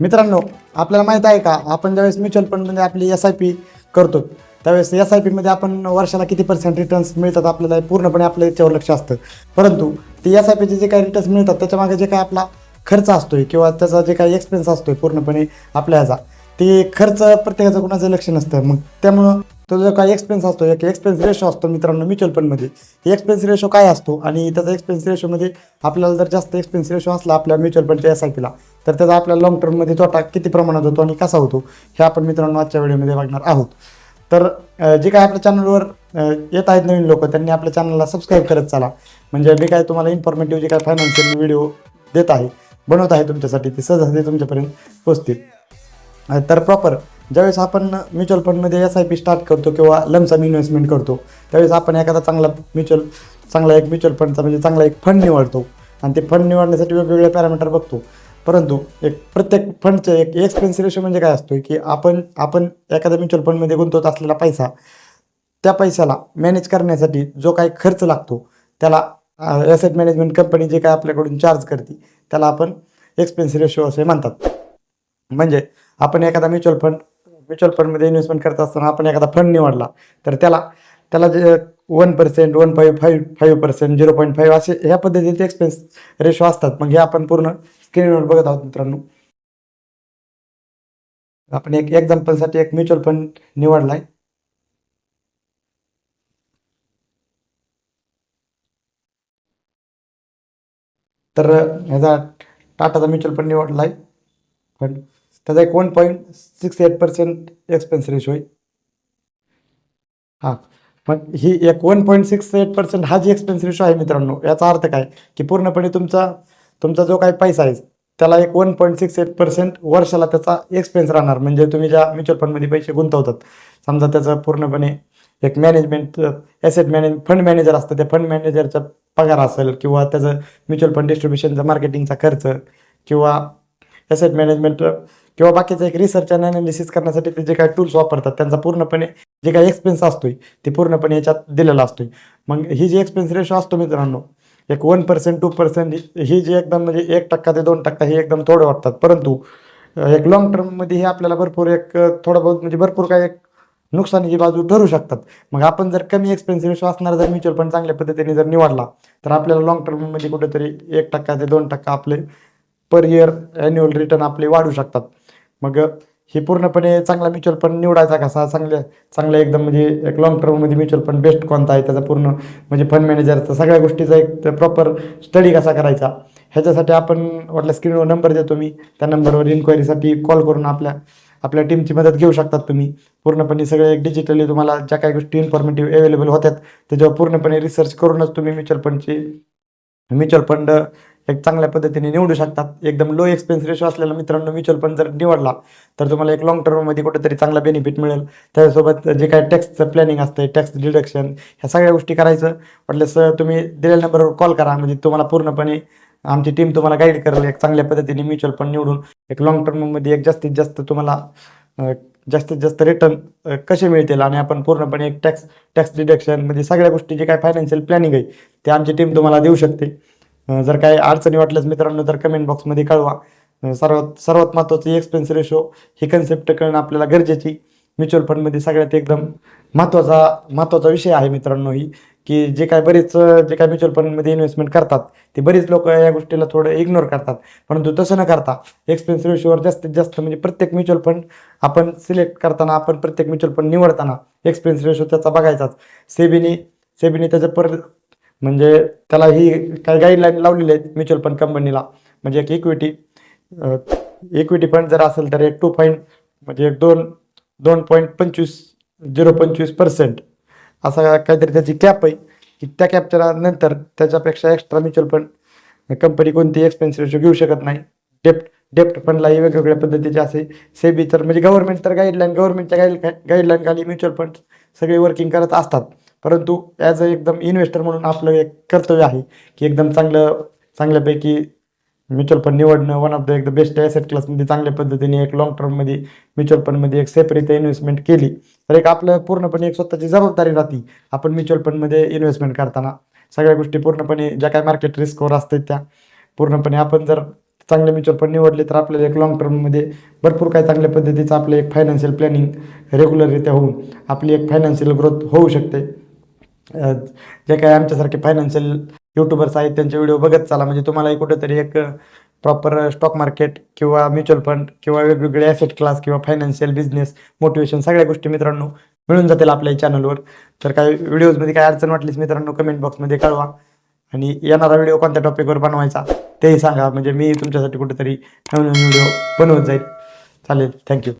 मित्रांनो आपल्याला माहीत आहे का आपण ज्यावेळेस म्युच्युअल फंडमध्ये आपली एस आय पी करतो त्यावेळेस एस आय पीमध्ये आपण वर्षाला किती पर्सेंट रिटर्न्स मिळतात आपल्याला पूर्णपणे आपल्या याच्यावर लक्ष असतं. परंतु ते एस आय पीचे जे काही रिटर्न्स मिळतात त्याच्यामागे जे काही आपला खर्च असतोय किंवा त्याचा जे काही एक्सपेन्स असतोय पूर्णपणे आपल्या ह्याचा ते खर्च प्रत्येकाचं कोणाचं लक्ष नसतं. मग त्यामुळं तो जो काही एक्सपेन्स असतो एक एक्सपेन्स रेशो असतो मित्रांनो म्युच्युअल फंडमध्ये एक्सपेन्स रेशो काय असतो? आणि त्याचा एक्सपेन्स रेशोमध्ये आपल्याला जर जास्त एक्सपेन्स रेशो असला आपल्या म्युच्युअल फंडच्या एस आय पीला तर त्याचा आपल्या लॉंग टर्ममध्ये तोटा किती प्रमाणात होतो आणि कसा होतो हे आपण मित्रांनो आजच्या व्हिडिओमध्ये बघणार आहोत. तर जे काय आपल्या चॅनलवर येत आहेत नवीन लोक त्यांनी आपल्या चॅनलला सबस्क्राईब करत चाला. म्हणजे मी काय तुम्हाला इन्फॉर्मेटिव्ह जे काय फायनान्शियल व्हिडिओ देत आहे बनवत आहे तुमच्यासाठी ते सहजते तुमच्यापर्यंत पोहोचतील. तर प्रॉपर ज्यावेळेस आपण म्युच्युअल फंडमध्ये एस आय पी स्टार्ट करतो किंवा लमसम इन्व्हेस्टमेंट करतो त्यावेळेस आपण एखादा चांगला म्युच्युअल चांगला एक म्युच्युअल फंडचा म्हणजे चांगला एक फंड निवडतो. आणि ते फंड निवडण्यासाठी वेगवेगळे पॅरामीटर बघतो. परंतु एक प्रत्येक फंडचं एक एक्सपेन्स रेशो म्हणजे काय असतो की आपण आपण एखाद्या म्युच्युअल फंडमध्ये गुंतवत असलेला पैसा त्या पैशाला मॅनेज करण्यासाठी जो काही खर्च लागतो त्याला ॲसेट मॅनेजमेंट कंपनी जे काय आपल्याकडून चार्ज करते त्याला आपण एक्सपेन्स रेशो असे म्हणतात. म्हणजे आपण एखादा म्युच्युअल फंड म्युच्युअल फंडमध्ये इन्व्हेस्टमेंट करत असताना आपण एखादा फंड निवडला तर त्याला त्याला जे one percent one five five five percent zero point five असे ह्या पद्धतीचे एक्सपेन्स रेशो असतात. मग हे आपण पूर्ण स्क्रीनवर बघत आहोत मित्रांनो. आपण एक एक्झाम्पलसाठी एक म्युच्युअल फंड निवडलाय. तर ह्याचा टाटाचा म्युच्युअल फंड निवडला आहे फंड त्याचा एक one point six eight percent expense ratio आहे. हां मग ही एक one point six eight percent हा जी एक्सपेन्स रेशो आहे मित्रांनो याचा अर्थ काय? की पूर्णपणे तुमचा तुमचा जो काही पैसा आहे त्याला एक one point six eight percent वर्षाला त्याचा एक्सपेन्स राहणार. म्हणजे तुम्ही ज्या म्युच्युअल फंडमध्ये पैसे गुंतवतात समजा त्याचं पूर्णपणे एक management asset manage fund manager असतं त्या फंड मॅनेजरचा पगार असेल किंवा त्याचं म्युच्युअल फंड डिस्ट्रीब्युशनचा मार्केटिंगचा खर्च किंवा ॲसेट मॅनेजमेंट किंवा बाकीचं एक रिसर्च अँड अनालिसिस करण्यासाठी ते जे काही टूल्स वापरतात त्यांचा पूर्णपणे जे काही एक्सपेन्स असतोय ते पूर्णपणे याच्यात दिलेला असतोय. मग ही जी एक्सपेन्स रेशो असतो मित्रांनो एक वन पर्सेंट टू पर्सेंट ही जी एकदम म्हणजे एक टक्का ते दोन टक्का हे एकदम थोडं वाटतात. परंतु एक लॉंग टर्ममध्ये हे आपल्याला भरपूर एक थोडं बहुत म्हणजे भरपूर काही एक नुकसानीची बाजू ठरू शकतात. मग आपण जर कमी एक्सपेन्स रेशो असणारा जर म्युच्युअल फंड चांगल्या पद्धतीने जर निवडला तर आपल्याला लॉंग टर्ममध्ये कुठेतरी एक टक्का ते दोन टक्का आपले पर इयर ॲन्युअल रिटर्न आपले वाढू शकतात. मग हे पूर्णपणे चांगला म्युच्युअल फंड निवडायचा कसा चांगल्या चांगल्या एकदम म्हणजे एक लॉंग टर्ममध्ये म्युच्युअल फंड बेस्ट कोणता आहे? त्याचा पूर्ण म्हणजे फंड मॅनेजरचा सगळ्या गोष्टीचा एक प्रॉपर स्टडी कसा करायचा? ह्याच्यासाठी आपण वाटल्या स्क्रीनवर नंबर देतो मी. त्या नंबरवर इन्क्वायरीसाठी कॉल करून आपल्या आपल्या टीमची मदत घेऊ शकतात तुम्ही. पूर्णपणे सगळे एक डिजिटली तुम्हाला ज्या काही गोष्टी इन्फॉर्मेटिव्ह अवेलेबल होत्यात त्याच्यावर पूर्णपणे रिसर्च करूनच तुम्ही म्युच्युअल फंडची म्युच्युअल फंड एक चांगल्या पद्धतीने निवडू शकतात. एकदम लो एक्सपेन्स रेशो असलेला मित्रांनो म्युच्युअल फंड जर निवडला तर तुम्हाला एक लॉंग टर्ममध्ये कुठेतरी चांगला बेनिफिट मिळेल. त्याच्यासोबत जे काय टॅक्सचं प्लॅनिंग असतं टॅक्स डिडक्शन ह्या सगळ्या गोष्टी करायचं म्हटल्यास तुम्ही दिलेल्या नंबरवर कॉल करा. म्हणजे तुम्हाला पूर्णपणे आमची टीम तुम्हाला गाईड करेल एक चांगल्या पद्धतीने म्युच्युअल फंड निवडून. एक लॉंग टर्ममध्ये एक जास्तीत जास्त तुम्हाला जास्तीत जास्त रिटर्न कसे मिळतील? आणि आपण पूर्णपणे एक टॅक्स टॅक्स डिडक्शन म्हणजे सगळ्या गोष्टी जे काय फायनान्शियल प्लॅनिंग आहे ते आमची टीम तुम्हाला देऊ शकते. जर काही अडचणी वाटल्यास मित्रांनो तर कमेंट बॉक्समध्ये कळवा. सर्वात सर्वात महत्त्वाचं एक्सपेन्स रेशो ही कन्सेप्ट कळणं आपल्याला गरजेची. म्युच्युअल फंडमध्ये सगळ्यात एकदम महत्त्वाचा महत्त्वाचा विषय आहे मित्रांनो ही की जे काय बरेच जे काय म्युच्युअल फंडमध्ये इन्व्हेस्टमेंट करतात ते बरेच लोक या गोष्टीला थोडं इग्नोर करतात. परंतु तसं न करता एक्सपेन्स रेशोवर जास्तीत जास्त म्हणजे प्रत्येक म्युच्युअल फंड आपण सिलेक्ट करताना आपण प्रत्येक म्युच्युअल फंड निवडताना एक्सपेन्स रेशो त्याचा बघायचाच. सेबीनी सेबीने त्याचं पर म्हणजे त्याला ही काही गाईडलाईन लावलेली आहेत म्युच्युअल फंड कंपनीला म्हणजे एक इक्विटी इक्विटी फंड जर असेल तर एक टू पॉईंट म्हणजे एक दोन दोन पॉईंट पंचवीस झिरो पंचवीस पर्सेंट असा काहीतरी त्याची कॅप आहे. की त्या कॅपच्या नंतर त्याच्यापेक्षा एक्स्ट्रा म्युच्युअल फंड कंपनी कोणती एक्सपेन्स रेशो घेऊ शकत नाही. डेप्ट डेप्ट फंडलाही वेगवेगळ्या पद्धतीचे असे सेबी तर म्हणजे गव्हर्नमेंट तर गाईडलाईन गव्हर्नमेंटच्या गाईड गाईडलाईन खाली म्युच्युअल फंड सगळे वर्किंग करत असतात. परंतु ॲज अ एकदम इन्व्हेस्टर म्हणून आपलं एक कर्तव्य आहे की एकदम चांगलं चांगल्यापैकी म्युच्युअल फंड निवडणं वन ऑफ द एक द बेस्ट ॲसेट क्लासमध्ये चांगल्या पद्धतीने एक लॉंग टर्ममध्ये म्युच्युअल फंडमध्ये एक सेपरेट इन्व्हेस्टमेंट केली. तर एक आपलं पूर्णपणे एक स्वतःची जबाबदारी राहते आपण म्युच्युअल फंडमध्ये इन्व्हेस्टमेंट करताना. सगळ्या गोष्टी पूर्णपणे ज्या काही मार्केट रिस्कवर असतात त्या पूर्णपणे आपण जर चांगले म्युच्युअल फंड निवडले तर आपल्याला एक लॉंग टर्ममध्ये भरपूर काही चांगल्या पद्धतीचं आपलं एक फायनान्शियल प्लॅनिंग रेग्युलररित्या होऊन आपली एक फायनान्शियल ग्रोथ होऊ शकते. जे काही आमच्यासारखे फायनान्शियल यूट्यूबर्स आहेत त्यांचे व्हिडिओ बघत चाला. म्हणजे तुम्हालाही कुठेतरी एक प्रॉपर स्टॉक मार्केट किंवा म्युच्युअल फंड किंवा वेगवेगळे ॲसेट क्लास किंवा फायनान्शियल बिझनेस मोटिवेशन सगळ्या गोष्टी मित्रांनो मिळून जातील आपल्या चॅनलवर तर काही व्हिडिओजमध्ये काय अडचण वाटलीच मित्रांनो कमेंट बॉक्समध्ये कळवा. आणि येणारा व्हिडिओ कोणत्या टॉपिकवर बनवायचा तेही सांगा. म्हणजे मी तुमच्यासाठी कुठेतरी नवीन व्हिडिओ बनवत जाईल. चालेल. थँक्यू